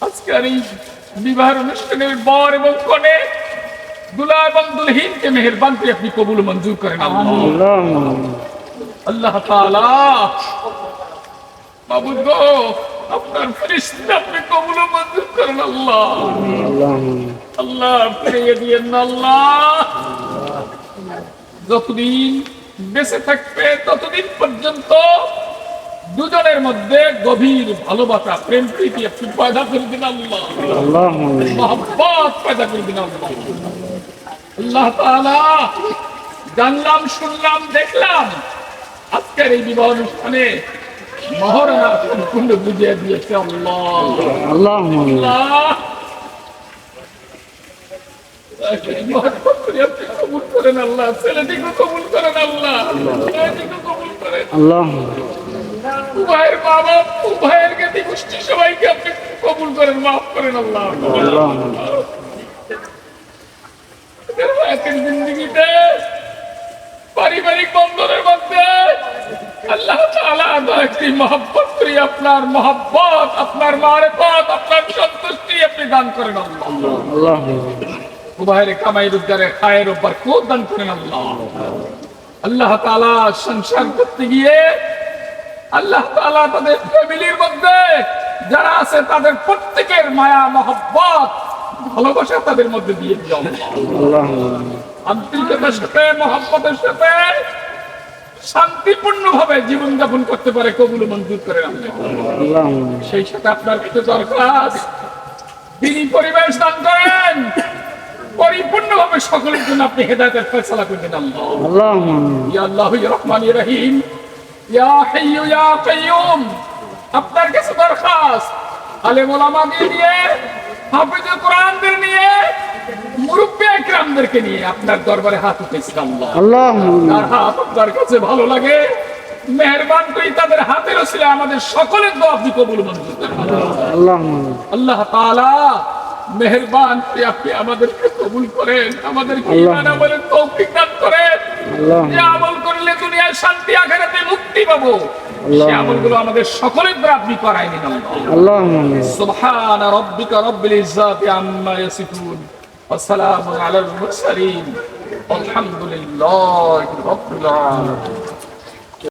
আজকের এই বিবাহের অনুষ্ঠানে বর এবং কনে দুলা এবং আপনি কবুল মঞ্জুর করেন। আল্লাহ। বাবুদ আপনার আপনি কবুল মঞ্জুর করেন আল্লাহ। আল্লাহ ফিরিয়ে দিয়েন আল্লাহ। যতদিন বেঁচে থাকবে ততদিন পর্যন্ত দুজনের মধ্যে গভীর ভালোবাসা, প্রেম, প্রীতি একটু পয়দা করে দিন পয়দা করে দিন আল্লাহ। জানলাম, শুনলাম, দেখলাম আজকের এই বিবাহ অনুষ্ঠানে মহরণা সম্পূর্ণ বুঝিয়ে দিয়েছে আল্লাহ। আল্লাহ। উভয়ের মা উভয়ের জ্ঞাতি গোষ্ঠী সবাইকে আপনি কবুল করেন, মাফ করেন আল্লাহ। আল্লাহ আপনার মহব্বত, আপনার সন্তুষ্টি আপনি দান করেন আল্লাহ। কামাই রোজগারে খায়ের উপর দান করেন আল্লাহ। আল্লাহ তাআলা সংসার করতে গিয়ে আল্লাহ তালা তাদের ফ্যামিলির মধ্যে যারা আছে তাদের প্রত্যেকের মায়া মহব্বত ভালোবাসা তাদের মধ্যে দিয়ে আন্তরিকতার সাথে মহব্বতের সাথে শান্তিপূর্ণ ভাবে জীবন যাপন করতে পারে কবুল মঞ্জুর করে সেই সাথে আপনার কিছু দরকার তিনি পরিবেশ দান করেন। পরিপূর্ণ ভাবে সকলের জন্য আপনি হেদায়তের ফেসলা করবেন আল্লাহ। আল্লাহ রহমান রহিম। আপনার কাছে দরখাস্ত। নিয়ে হাফিজ কোরআনদের নিয়ে নিয়ে আপনার দরবারে হাত আল্লাহ। আর হাত আপনার কাছে ভালো লাগে। মেহরবান সকলের কবুল আল্লাহ আমাদেরকে কবুল করেন করেন। শান্তি আখেরাতে পাবো। আমাদের সকলের দ্বারা আপনি করাই দিন আল্লাহ সুবহান রাব্বিকা রাব্বিল ইজ্জাতি আম্মা ইয়াসিফুন ওয়া সালামু